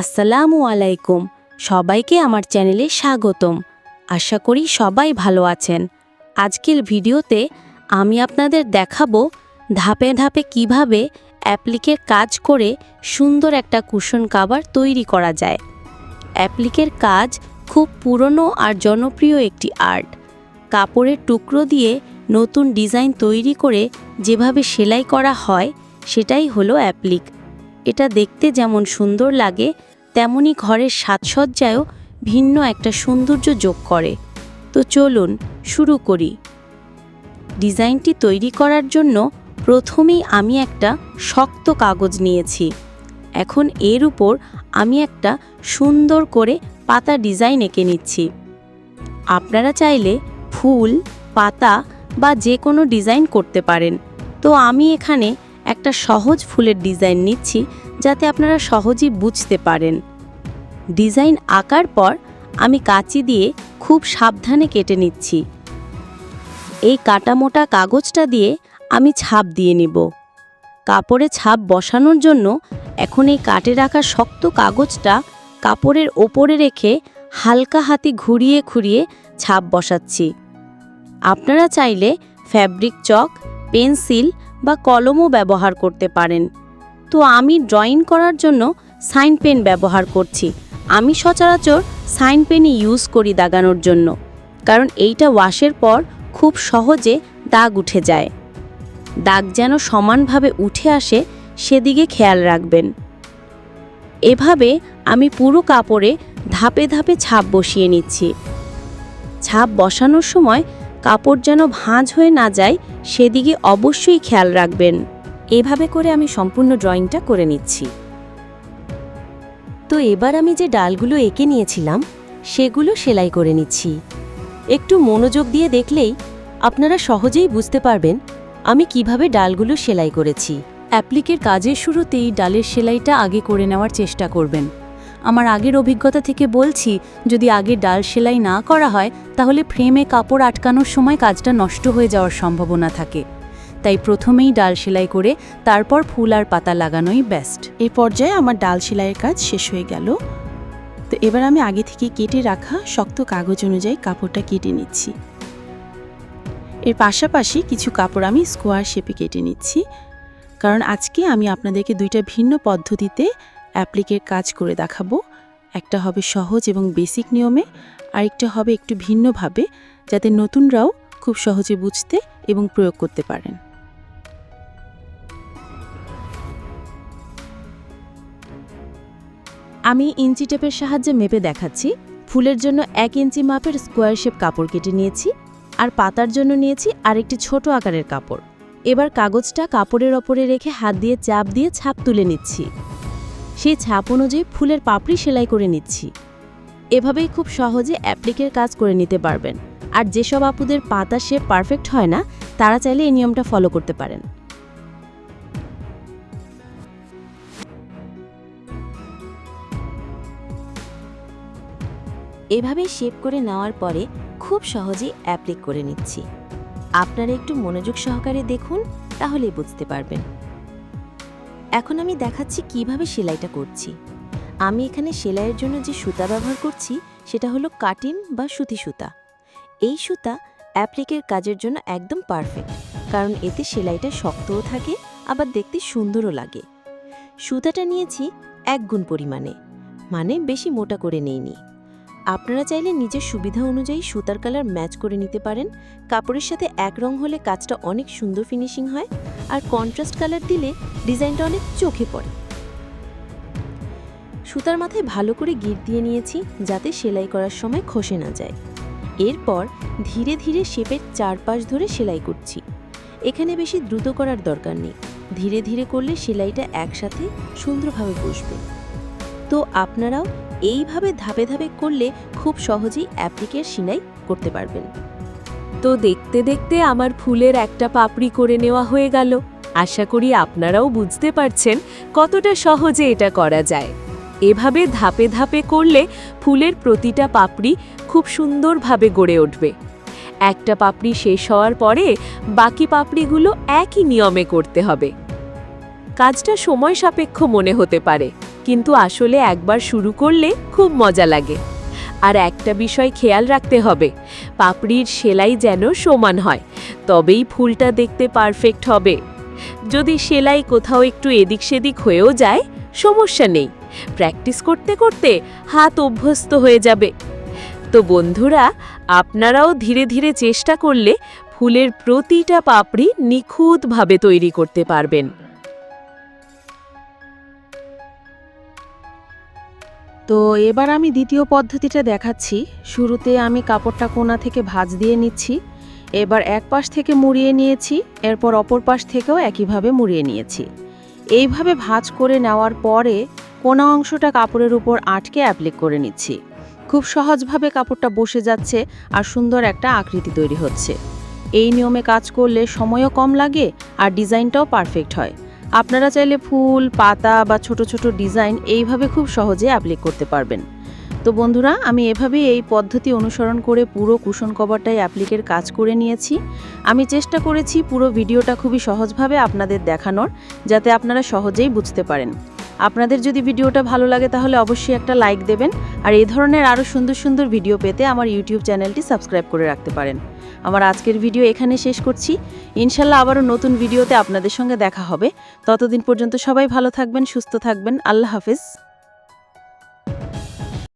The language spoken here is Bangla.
আসসালামু আলাইকুম। সবাইকে আমার চ্যানেলে স্বাগতম। আশা করি সবাই ভালো আছেন। আজকের ভিডিওতে আমি আপনাদের দেখাবো ধাপে ধাপে কীভাবে অ্যাপ্লিকের কাজ করে সুন্দর একটা কুশন কাভার তৈরি করা যায়। অ্যাপ্লিকের কাজ খুব পুরনো আর জনপ্রিয় একটি আর্ট। কাপড়ের টুকরো দিয়ে নতুন ডিজাইন তৈরি করে যেভাবে সেলাই করা হয়, সেটাই হলো অ্যাপ্লিক। এটা দেখতে যেমন সুন্দর লাগে, তেমনি ঘরের সাজসজ্জায়ও ভিন্ন একটা সৌন্দর্য যোগ করে। তো চলুন শুরু করি। ডিজাইনটি তৈরি করার জন্য প্রথমেই আমি একটা শক্ত কাগজ নিয়েছি। এখন এর উপর আমি একটা সুন্দর করে পাতা ডিজাইন এঁকে নিচ্ছি। আপনারা চাইলে ফুল, পাতা বা যে কোনো ডিজাইন করতে পারেন। তো আমি এখানে একটা সহজ ফুলের ডিজাইন নিচ্ছি যাতে আপনারা সহজেই বুঝতে পারেন। ডিজাইন আঁকার পর আমি কাঁচি দিয়ে খুব সাবধানে কেটে নিচ্ছি। এই কাটামোটা কাগজটা দিয়ে আমি ছাপ দিয়ে নিব। কাপড়ে ছাপ বসানোর জন্য এখন এই কাটে রাখা শক্ত কাগজটা কাপড়ের ওপরে রেখে হালকা হাতে ঘুরিয়ে ঘুরিয়ে ছাপ বসাচ্ছি। আপনারা চাইলে ফ্যাব্রিক চক, পেন্সিল বা কলমও ব্যবহার করতে পারেন। তো আমি ড্রয়িং করার জন্য সাইন পেন ব্যবহার করছি। আমি সচরাচর সাইন পেনই ইউজ করি দাগানোর জন্য, কারণ এইটা ওয়াশের পর খুব সহজে দাগ উঠে যায়। দাগ যেন সমানভাবে উঠে আসে, সেদিকে খেয়াল রাখবেন। এভাবে আমি পুরো কাপড়ে ধাপে ধাপে ছাপ বসিয়ে নিচ্ছি। ছাপ বসানোর সময় কাপড় যেন ভাঁজ হয়ে না যায়, সেদিকে অবশ্যই খেয়াল রাখবেন। এভাবে করে আমি সম্পূর্ণ ড্রয়িংটা করে নিচ্ছি। তো এবার আমি যে ডালগুলো এঁকে নিয়েছিলাম, সেগুলো সেলাই করে নিচ্ছি। একটু মনোযোগ দিয়ে দেখলেই আপনারা সহজেই বুঝতে পারবেন আমি কীভাবে ডালগুলো সেলাই করেছি। অ্যাপ্লিকের কাজের শুরুতেই ডালের সেলাইটা আগে করে নেওয়ার চেষ্টা করবেন। আমার আগের অভিজ্ঞতা থেকে বলছি, যদি আগে ডাল সেলাই না করা হয়, তাহলে ফ্রেমে কাপড় আটকানোর সময় কাজটা নষ্ট হয়ে যাওয়ার সম্ভাবনা থাকে। তাই প্রথমেই ডাল সেলাই করে তারপর ফুল আর পাতা লাগানোই বেস্ট এই পর্যায়ে আমার ডাল সেলাইয়ের কাজ শেষ হয়ে গেল। তো এবার আমি আগে থেকে কেটে রাখা শক্ত কাগজ অনুযায়ী কাপড়টা কেটে নিচ্ছি। এর পাশাপাশি কিছু কাপড় আমি স্কোয়ার শেপে কেটে নিচ্ছি। কারণ আজকে আমি আপনাদেরকে দুইটা ভিন্ন পদ্ধতিতে অ্যাপ্লিকের কাজ করে দেখাবো। একটা হবে সহজ এবং বেসিক নিয়মে, আরেকটা হবে একটু ভিন্নভাবে, যাতে নতুনরাও খুব সহজে বুঝতে এবং প্রয়োগ করতে পারেন। আমি ইঞ্চি টেপের সাহায্যে মেপে দেখাচ্ছি। ফুলের জন্য এক ইঞ্চি মাপের স্কোয়ার শেপ কাপড় কেটে নিয়েছি, আর পাতার জন্য নিয়েছি আরেকটি ছোট আকারের কাপড়। এবার কাগজটা কাপড়ের ওপরে রেখে হাত দিয়ে চাপ দিয়ে ছাপ তুলে নিচ্ছি। সেই ছাপ অনুযায়ী ফুলের পাপড়ি সেলাই করে নিচ্ছি। এভাবেই খুব সহজে অ্যাপ্লিকের কাজ করে নিতে পারবেন। আর যেসব আপুদের পাতা শেপ পারফেক্ট হয় না, তারা চাইলে এই নিয়মটা ফলো করতে পারেন। এভাবে শেপ করে নেওয়ার পরে খুব সহজেই অ্যাপ্লিক করে নিচ্ছি। আপনারা একটু মনোযোগ সহকারে দেখুন, তাহলেই বুঝতে পারবেন। এখন আমি দেখাচ্ছি কীভাবে সেলাইটা করছি। আমি এখানে সেলাইয়ের জন্য যে সুতা ব্যবহার করছি, সেটা হলো কাটিন বা সুতি সুতা। এই সুতা অ্যাপ্লিকের কাজের জন্য একদম পারফেক্ট, কারণ এতে সেলাইটা শক্তও থাকে, আবার দেখতে সুন্দরও লাগে। সুতাটা নিয়েছি এক গুণ পরিমাণে মানে বেশি মোটা করে নেইনি। আপনারা চাইলে নিজের সুবিধা অনুযায়ী সুতার কালার ম্যাচ করে নিতে পারেন। কাপড়ের সাথে এক রং হলে কাজটা অনেক সুন্দর ফিনিশিং হয় আর কন্ট্রাস্ট কালার দিলে ডিজাইনটা অনেক চোখে পড়ে। সুতার মাথায় ভালো করে গিট দিয়ে নিয়েছি যাতে সেলাই করার সময় খসে না যায়। এরপর ধীরে ধীরে শেপের চারপাশ ধরে সেলাই করছি। এখানে বেশি দ্রুত করার দরকার নেই। ধীরে ধীরে করলে সেলাইটা একসাথে সুন্দরভাবে বসবে। তো আপনারাও এইভাবে ধাপে ধাপে করলে খুব সহজেই অ্যাপ্লিকের সিনাই করতে পারবেন। তো দেখতে দেখতে আমার ফুলের একটা পাপড়ি করে নেওয়া হয়ে গেল। আশা করি আপনারাও বুঝতে পারছেন কতটা সহজে এটা করা যায়। এভাবে ধাপে ধাপে করলে ফুলের প্রতিটা পাপড়ি খুব সুন্দরভাবে গড়ে উঠবে। একটা পাপড়ি শেষ হওয়ার পরে বাকি পাপড়িগুলো একই নিয়মে করতে হবে। কাজটা সময় সাপেক্ষ মনে হতে পারে। কিন্তু আসলে একবার শুরু করলে খুব মজা লাগে। আর একটা বিষয় খেয়াল রাখতে হবে, পাপড়ির সেলাই যেন সমান হয়, তবেই ফুলটা দেখতে পারফেক্ট হবে। যদি সেলাই কোথাও একটু এদিক সেদিক হয়েও যায়, সমস্যা নেই প্র্যাকটিস করতে করতে হাত অভ্যস্ত হয়ে যাবে। তো বন্ধুরা, আপনারাও ধীরে ধীরে চেষ্টা করলে ফুলের প্রতিটা পাপড়ি নিখুঁতভাবে তৈরি করতে পারবেন। তো এবার আমি দ্বিতীয় পদ্ধতিটা দেখাচ্ছি। শুরুতে আমি কাপড়টা কোনা থেকে ভাঁজ দিয়ে নিচ্ছি। এবার এক পাশ থেকে মুড়িয়ে নিয়েছি, এরপর অপর পাশ থেকেও একইভাবে মুড়িয়ে নিয়েছি। এইভাবে ভাঁজ করে নেওয়ার পরে কোনা অংশটা কাপড়ের উপর আটকে অ্যাপ্লিক করে নিচ্ছি। খুব সহজভাবে কাপড়টা বসে যাচ্ছে আর সুন্দর একটা আকৃতি তৈরি হচ্ছে। এই নিয়মে কাজ করলে সময়ও কম লাগে আর ডিজাইনটাও পারফেক্ট হয়। আপনারা চাইলে ফুল, পাতা বা ছোট ছোট ডিজাইন এইভাবে খুব সহজে অ্যাপ্লিক করতে পারবেন। তো বন্ধুরা, আমি এভাবে এই পদ্ধতি অনুসরণ করে পুরো কুশন কভারটাই অ্যাপ্লিকের কাজ করে নিয়েছি। আমি চেষ্টা করেছি পুরো ভিডিওটা খুবই সহজভাবে আপনাদের দেখানোর, যাতে আপনারা সহজেই বুঝতে পারেন। আপনাদের যদি ভিডিওটা ভালো লাগে তাহলে অবশ্যই একটা লাইক দেবেন আর এই ধরনের আরও সুন্দর সুন্দর ভিডিও পেতে আমার ইউটিউব চ্যানেলটি সাবস্ক্রাইব করে রাখতে পারেন। আমার আজকের ভিডিও এখানে শেষ করছি। ইনশাল্লাহ আবারও নতুন ভিডিওতে আপনাদের সঙ্গে দেখা হবে। ততদিন পর্যন্ত সবাই ভালো থাকবেন, সুস্থ থাকবেন। আল্লাহ হাফেজ।